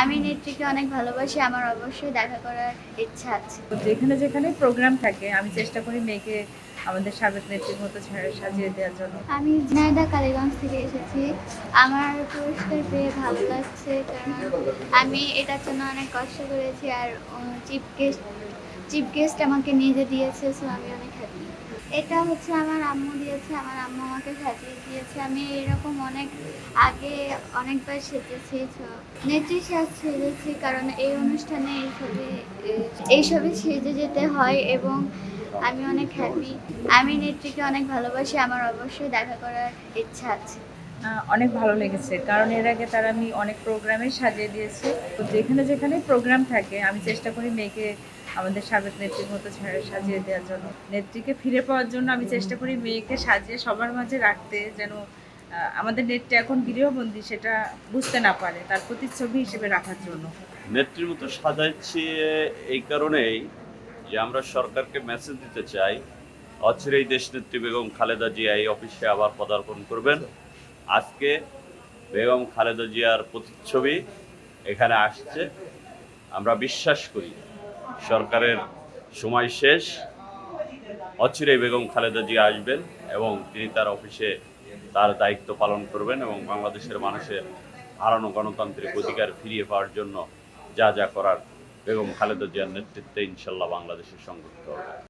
আমি নেত্রীকে অনেক ভালোবাসি আমার অবশ্যই দেখা করার ইচ্ছা আছে। যেখানে যেখানে প্রোগ্রাম থাকে আমি চেষ্টা করি মেয়েকে আমাদের সাবেক নেত্রীর মতো সাজিয়ে দেওয়ার জন্য। আমি ঝিনাইদা কালীগঞ্জ থেকে এসেছি। আমার পুরস্কার পেয়ে ভালো লাগছে কারণ আমি এটার জন্য অনেক কষ্ট করেছি আর চিফ গেস্ট চিফ গেস্ট আমাকে নিজে দিয়েছে সো আমি অনেক হ্যাপি এটা হচ্ছে আমার আম্মু দিয়েছে, আমার আম্মু আমাকে সাজিয়ে দিয়েছে। আমি এরকম অনেক আগে অনেকবার সেজেছি নেত্রী সাজ সেজেছি, কারণ এই অনুষ্ঠানে এইসবে এইসবে সেজে যেতে হয় এবং আমি অনেক হ্যাপি আমি নেত্রীকে অনেক ভালোবাসি, আমার অবশ্যই দেখা করার ইচ্ছা আছে। অনেক ভালো লেগেছে। কারণ এর আগে তারা আমি অনেক প্রোগ্রামে সাজিয়ে দিয়েছি। তো যেখানে যেখানে প্রোগ্রাম থাকে, আমি চেষ্টা করি মেয়েকে আমাদের সাবেক নেত্রীর মতো সাজিয়ে দেওয়ার জন্য। নেত্রীকে ফিরে পাওয়ার জন্য আমি চেষ্টা করি মেয়েকে সাজিয়ে সবার মাঝে রাখতে, যেন আমাদের নেত্রী এখন গৃহবন্দী সেটা বুঝতে না পারে, তার প্রতিচ্ছবি হিসেবে রাখার জন্য। নেত্রীর মতো সাজাচ্ছি এই কারণেই যে আমরা সরকারকে মেসেজ দিতে চাই, অচিরেই দেশ নেত্রী বেগম খালেদা জিয়া এই অফিসে আবার পদার্পণ করবেন। আজকে বেগম খালেদা জিয়ার প্রতিচ্ছবি এখানে আসছে। আমরা বিশ্বাস করি সরকারের সময় শেষ। অচিরেই বেগম খালেদা জিয়া আসবেন এবং তিনি তার অফিসে তার দায়িত্ব পালন করবেন এবং বাংলাদেশের মানুষের হারানো গণতান্ত্রিক অধিকার ফিরিয়ে পাওয়ার জন্য যা যা করার বেগম খালেদা জিয়ার নেতৃত্বে ইনশাল্লাহ বাংলাদেশের সংযুক্ত হবে।